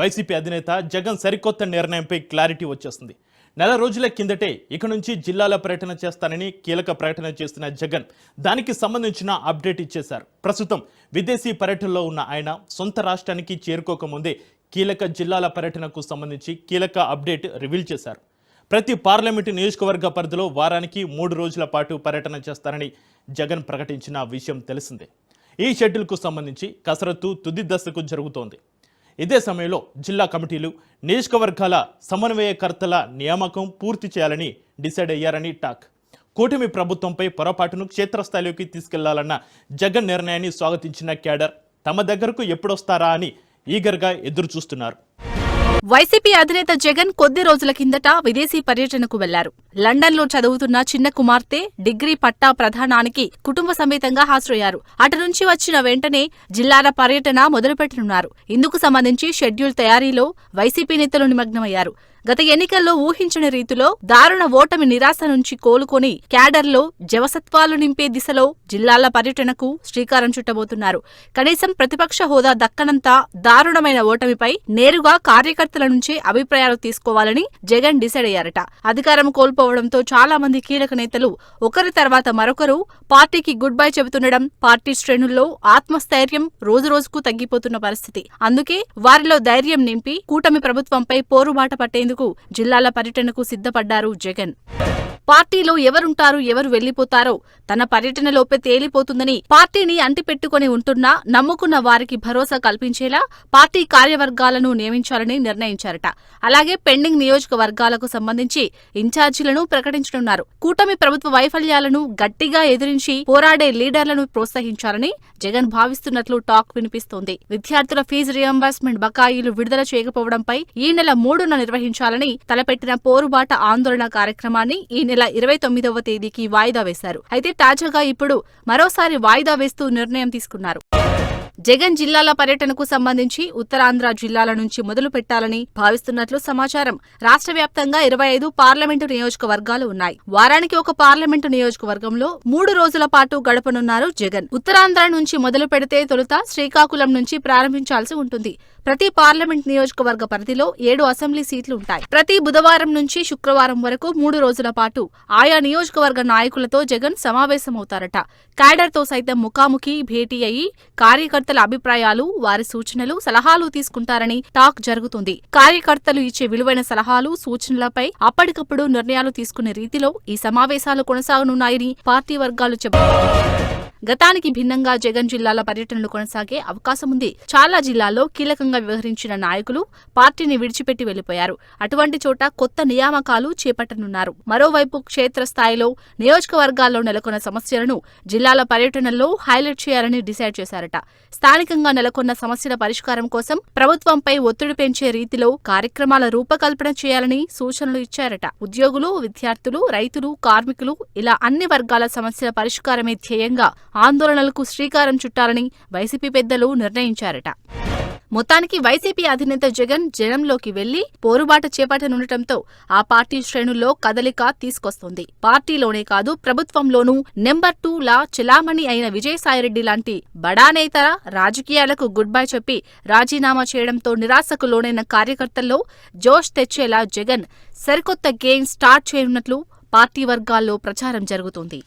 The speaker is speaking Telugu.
వైసీపీ అధినేత జగన్ సరికొత్త నిర్ణయంపై క్లారిటీ వచ్చేస్తుంది. నెల రోజుల కిందటే ఇక నుంచి జిల్లాల పర్యటన చేస్తానని కీలక ప్రకటన చేస్తున్న జగన్ దానికి సంబంధించిన అప్డేట్ ఇచ్చేశారు. ప్రస్తుతం విదేశీ పర్యటనలో ఉన్న ఆయన సొంత రాష్ట్రానికి చేరుకోకముందే కీలక జిల్లాల పర్యటనకు సంబంధించి కీలక అప్డేట్ రివీల్ చేశారు. ప్రతి పార్లమెంటు నియోజకవర్గ పరిధిలో వారానికి మూడు రోజుల పాటు పర్యటన చేస్తారని జగన్ ప్రకటించిన విషయం తెలిసిందే. ఈ షెడ్యూల్కు సంబంధించి కసరత్తు తుది దశకు జరుగుతోంది. ఇదే సమయంలో జిల్లా కమిటీలు నియోజకవర్గాల సమన్వయకర్తల నియామకం పూర్తి చేయాలని డిసైడ్ అయ్యారని టాక్. కూటమి ప్రభుత్వంపై పొరపాటును క్షేత్రస్థాయిలోకి తీసుకెళ్ళాలన్న జగన్ నిర్ణయాన్ని స్వాగతించిన క్యాడర్ తమ దగ్గరకు ఎప్పుడొస్తారా అని ఈగర్గా ఎదురుచూస్తున్నారు. వైసీపీ అధినేత జగన్ కొద్ది రోజుల కిందట విదేశీ పర్యటనకు వెళ్ళారు. లండన్లో చదువుతున్న చిన్న కుమార్తె డిగ్రీ పట్టా ప్రధానానికి కుటుంబ సమేతంగా హాజరయ్యారు. అటు నుంచి వచ్చిన వెంటనే జిల్లాల పర్యటన మొదలుపెట్టనున్నారు. ఇందుకు సంబంధించి షెడ్యూల్ తయారీలో వైసీపీ నేతలు నిమగ్నమయ్యారు. గత ఎన్నికల్లో ఊహించని రీతిలో దారుణ ఓటమి నిరాశ నుంచి కోలుకొని క్యాడర్లో జవసత్వాలు నింపే దిశలో జిల్లాల పర్యటనకు శ్రీకారం చుట్టబోతున్నారు. కనీసం ప్రతిపక్ష హోదా దక్కనంత దారుణమైన ఓటమిపై నేరుగా కార్యకర్తల నుంచే అభిప్రాయాలు తీసుకోవాలని జగన్ డిసైడ్ అయ్యారట. అధికారం కోల్పోవడంతో చాలా మంది కీలక నేతలు ఒకరి తర్వాత మరొకరు పార్టీకి గుడ్ బై చెబుతుండడం పార్టీ శ్రేణుల్లో ఆత్మస్థైర్యం రోజురోజుకు తగ్గిపోతున్న పరిస్థితి. అందుకే వారిలో ధైర్యం నింపి కూటమి ప్రభుత్వంపై పోరుబాట పట్టేందుకు జిల్లాల పర్యటనకు సిద్ధపడ్డారు జగన్. పార్టీలో ఎవరుంటారు ఎవరు వెళ్ళిపోతారో తన పర్యటనలోపే తేలిపోతుందని పార్టీని అంటిపెట్టుకుని ఉంటున్నా నమ్ముకున్న వారికి భరోసా కల్పించేలా పార్టీ కార్యవర్గాలను నియమించాలని నిర్ణయించారట. అలాగే పెండింగ్ నియోజకవర్గాలకు సంబంధించి ఇన్ఛార్జీలను ప్రకటించనున్నారు. కూటమి ప్రభుత్వ వైఫల్యాలను గట్టిగా ఎదిరించి పోరాడే లీడర్లను ప్రోత్సహించాలని జగన్ భావిస్తున్నట్లు టాక్ వినిపిస్తోంది. విద్యార్థుల ఫీజు రియంబర్స్మెంట్ బకాయిలు విడుదల చేయకపోవడంపై ఈ నెల మూడున నిర్వహించాలని తలపెట్టిన పోరుబాట ఆందోళన కార్యక్రమాన్ని ఈ నెల ఇరవై తొమ్మిదవ తేదీకి వాయిదా వేశారు. అయితే తాజాగా ఇప్పుడు మరోసారి వాయిదా వేస్తూ నిర్ణయం తీసుకున్నారు. జగన్ జిల్లాల పర్యటనకు సంబంధించి ఉత్తరాంధ్ర జిల్లాల నుంచి మొదలు పెట్టాలని భావిస్తున్నట్లు సమాచారం. రాష్ట్ర వ్యాప్తంగా ఇరవై ఐదు పార్లమెంటు నియోజకవర్గాలు ఉన్నాయి. వారానికి ఒక పార్లమెంటు నియోజకవర్గంలో మూడు రోజుల పాటు గడపనున్నారు జగన్. ఉత్తరాంధ్ర నుంచి మొదలు పెడితే తొలుత శ్రీకాకుళం నుంచి ప్రారంభించాల్సి ఉంటుంది. ప్రతి పార్లమెంట్ నియోజకవర్గ పరిధిలో ఏడు అసెంబ్లీ సీట్లు ఉంటాయి. ప్రతి బుధవారం నుంచి శుక్రవారం వరకు మూడు రోజుల పాటు ఆయా నియోజకవర్గ నాయకులతో జగన్ సమావేశమవుతారట. క్యాడర్తో సైతం ముఖాముఖి భేటీ అయి కార్యకర్తల అభిప్రాయాలు వారి సూచనలు సలహాలు తీసుకుంటారని టాక్ జరుగుతుంది. కార్యకర్తలు ఇచ్చే విలువైన సలహాలు సూచనలపై అప్పటికప్పుడు నిర్ణయాలు తీసుకునే రీతిలో ఈ సమావేశాలు కొనసాగనున్నాయని పార్టీ వర్గాలు చెప్పారు గతానికి భిన్నంగా జగన్ జిల్లాల పర్యటనలు కొనసాగే అవకాశం ఉంది చాలా జిల్లాల్లో కీలకంగా వ్యవహరించిన నాయకులు పార్టీని విడిచిపెట్టి వెళ్ళిపోయారు అటువంటి చోట కొత్త నియామకాలు చేపట్టనున్నారు. మరోవైపు క్షేత్రస్థాయిలో నియోజకవర్గాల్లో నెలకొన్న సమస్యలను జిల్లాల పర్యటనల్లో హైలైట్ చేయాలని డిసైడ్ చేశారట. స్థానికంగా నెలకొన్న సమస్యల పరిష్కారం కోసం ప్రభుత్వంపై ఒత్తిడి పెంచే రీతిలో కార్యక్రమాల రూపకల్పన చేయాలని సూచనలు ఇచ్చారట. ఉద్యోగులు విద్యార్థులు రైతులు కార్మికులు ఇలా అన్ని వర్గాల సమస్యల పరిష్కారమే ధ్యేయంగా ఆందోళనలకు శ్రీకారం చుట్టాలని వైసీపీ పెద్దలు నిర్ణయించారట. మొత్తానికి వైసీపీ అధినేత జగన్ జనంలోకి వెళ్ళి పోరుబాట చేపట్టనుండటంతో ఆ పార్టీ శ్రేణుల్లో కదలిక తీసుకొస్తోంది. పార్టీలోనే కాదు ప్రభుత్వంలోనూ నెంబర్ టూ లా చెలామణి అయిన విజయసాయిరెడ్డి లాంటి బడానేతర రాజకీయాలకు గుడ్ బై చెప్పి రాజీనామా చేయడంతో నిరాశకు లోనైన కార్యకర్తల్లో జోష్ తెచ్చేలా జగన్ సరికొత్త గేమ్ స్టార్ట్ చేయనున్నట్లు పార్టీ వర్గాల్లో ప్రచారం జరుగుతోంది.